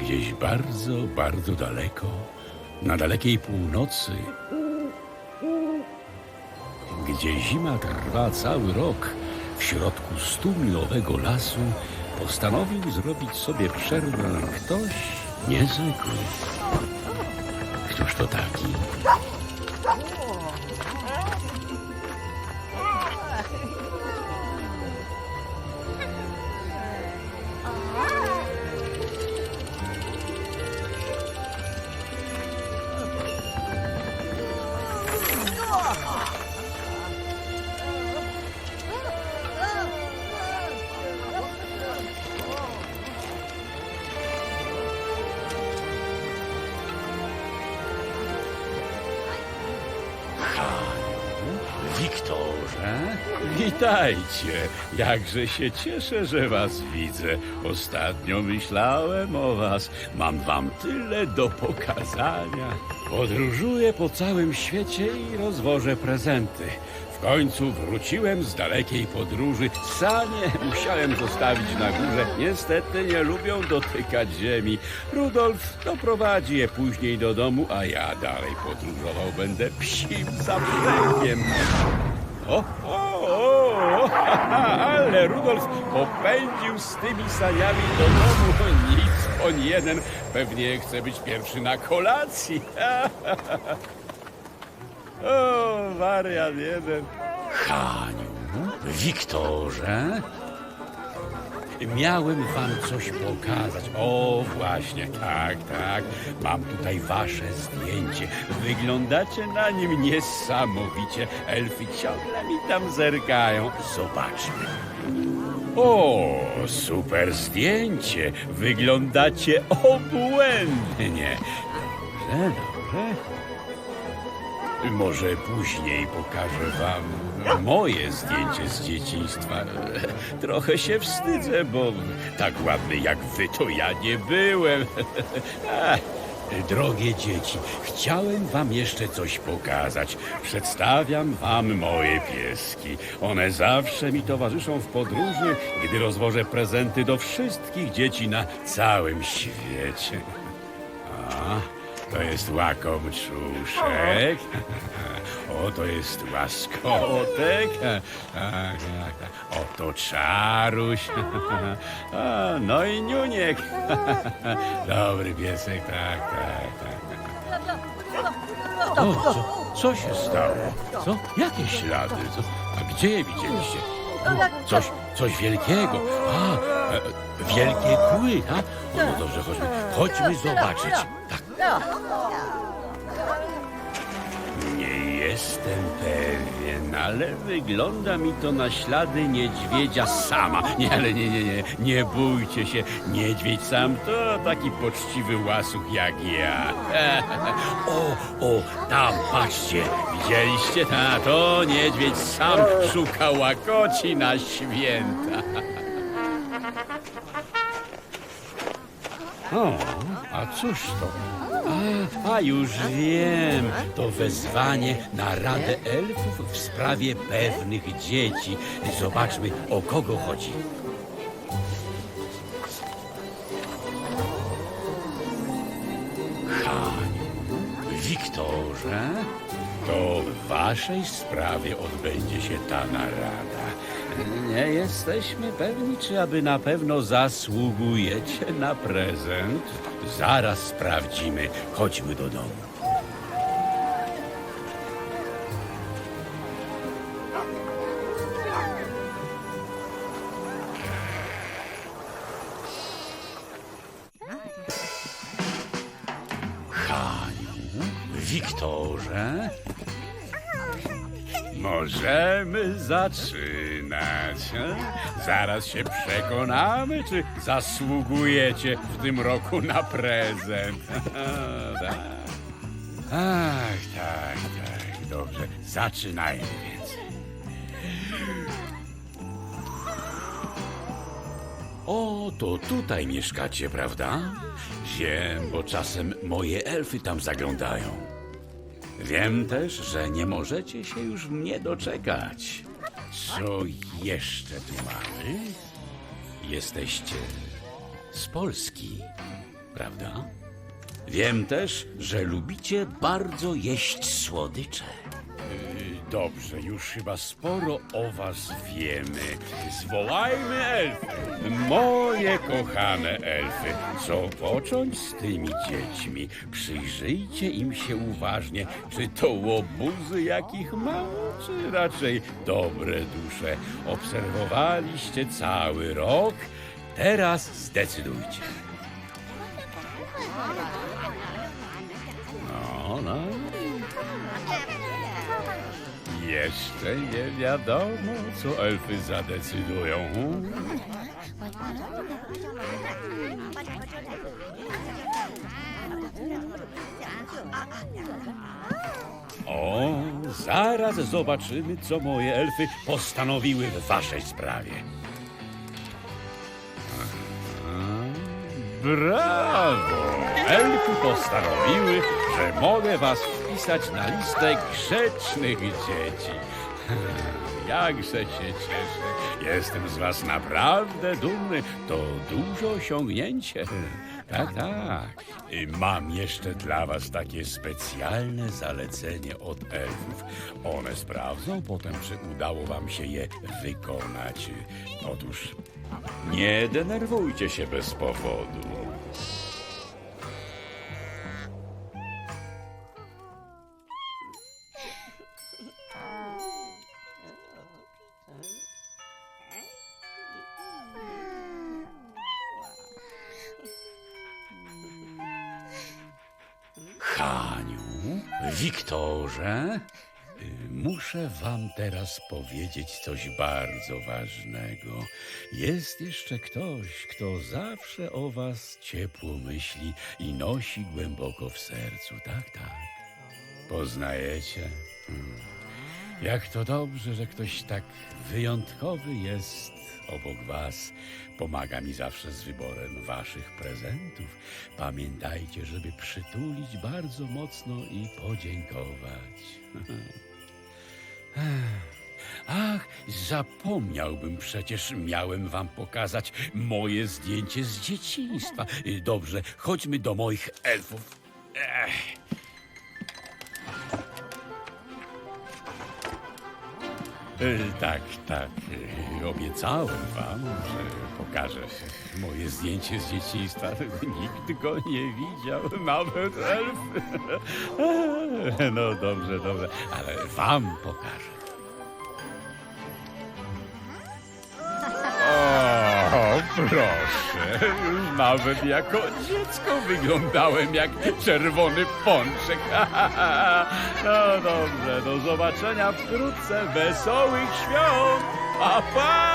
Gdzieś bardzo, bardzo daleko, na dalekiej północy, gdzie zima trwa cały rok, w środku stumilowego lasu postanowił zrobić sobie przerwę ktoś niezwykły. Któż to taki? Wiktorze, witajcie. Jakże się cieszę, że was widzę. Ostatnio myślałem o was. Mam wam tyle do pokazania. Podróżuję po całym świecie i rozwożę prezenty. W końcu wróciłem z dalekiej podróży. Sanie musiałem zostawić na górze. Niestety nie lubią dotykać ziemi. Rudolf doprowadzi je później do domu, a ja dalej podróżował będę psim zaprzęgiem. O, o, o, ale Rudolf popędził z tymi saniami do domu. Nic, on jeden pewnie chce być pierwszy na kolacji. O, wariat jeden. Haniu, Wiktorze, miałem wam coś pokazać. O, właśnie, tak, tak. Mam tutaj wasze zdjęcie. Wyglądacie na nim niesamowicie. Elfy ciągle mi tam zerkają. Zobaczmy. O, super zdjęcie. Wyglądacie obłędnie. Dobrze, dobrze. Może później pokażę wam moje zdjęcie z dzieciństwa. Trochę się wstydzę, bo tak ładny jak wy to ja nie byłem. Drogie dzieci, chciałem wam jeszcze coś pokazać. Przedstawiam wam moje pieski. One zawsze mi towarzyszą w podróży, gdy rozwożę prezenty do wszystkich dzieci na całym świecie. A, to jest łakomczuszek. O, to jest łaskotek. Tak, tak, tak. Oto czaruś. A, no i niuniek. Dobry piesek, tak, tak, tak. O, co, co się stało? Co? Jakie ślady? Co? A gdzie je widzieliście? Coś, coś wielkiego. A, e, wielkie kły, a? No, no dobrze, chodźmy. Chodźmy zobaczyć. Tak. Nie jestem pewien, ale wygląda mi to na ślady niedźwiedzia sama. Nie, ale nie, nie, nie, nie bójcie się. Niedźwiedź sam to taki poczciwy łasuch jak ja. O, o, tam, patrzcie, widzieliście? Ta, to niedźwiedź sam szuka łakoci na święta. O, a cóż to? A, a już wiem, to wezwanie na Radę Elfów w sprawie pewnych dzieci. Zobaczmy, o kogo chodzi. Haniu, Wiktorze, to w waszej sprawie odbędzie się ta narada. Nie jesteśmy pewni, czy aby na pewno zasługujecie na prezent. Zaraz sprawdzimy. Chodźmy do domu. Możemy e? Zaraz się przekonamy, czy zasługujecie w tym roku na prezent. tak. Tak, tak, dobrze. Zaczynajmy więc. O, to tutaj mieszkacie, prawda? Wiem, bo czasem moje elfy tam zaglądają. Wiem też, że nie możecie się już mnie doczekać. Co jeszcze tu mamy? Jesteście z Polski. prawda? Wiem też, że lubicie bardzo jeść słodycze. Dobrze, już chyba sporo o was wiemy. Zwołajmy elfy, moje kochane elfy. Co począć z tymi dziećmi? Przyjrzyjcie im się uważnie, czy to łobuzy, jakich mało, czy raczej dobre dusze. Obserwowaliście cały rok, teraz zdecydujcie. Jeszcze nie wiadomo, co elfy zadecydują. O, zaraz zobaczymy, co moje elfy postanowiły w waszej sprawie. Brawo! Elfy postanowiły, że mogę was wpisać na listę grzecznych dzieci. Jakże się cieszę. Jestem z was naprawdę dumny. To duże osiągnięcie. Tak, tak. I Mam jeszcze dla was takie specjalne zalecenie od elfów. One sprawdzą potem, czy udało wam się je wykonać. Otóż nie denerwujcie się bez powodu. Wiktorze, y, muszę wam teraz powiedzieć coś bardzo ważnego. Jest jeszcze ktoś, kto zawsze o was ciepło myśli i nosi głęboko w sercu, tak, tak. Poznajecie? Hmm. Jak to dobrze, że ktoś tak wyjątkowy jest obok was. Pomaga mi zawsze z wyborem waszych prezentów. Pamiętajcie, żeby przytulić bardzo mocno i podziękować. Ach, zapomniałbym przecież, miałem wam pokazać moje zdjęcie z dzieciństwa. Dobrze, chodźmy do moich elfów. Tak, tak. y, Obiecałem wam, że pokażę moje zdjęcie z dzieciństwa. Nikt go nie widział, nawet elf. No dobrze, dobrze, ale wam pokażę. Proszę. Nawet jako dziecko wyglądałem jak czerwony pączek. No dobrze, do zobaczenia wkrótce. Wesołych świąt. Pa, pa!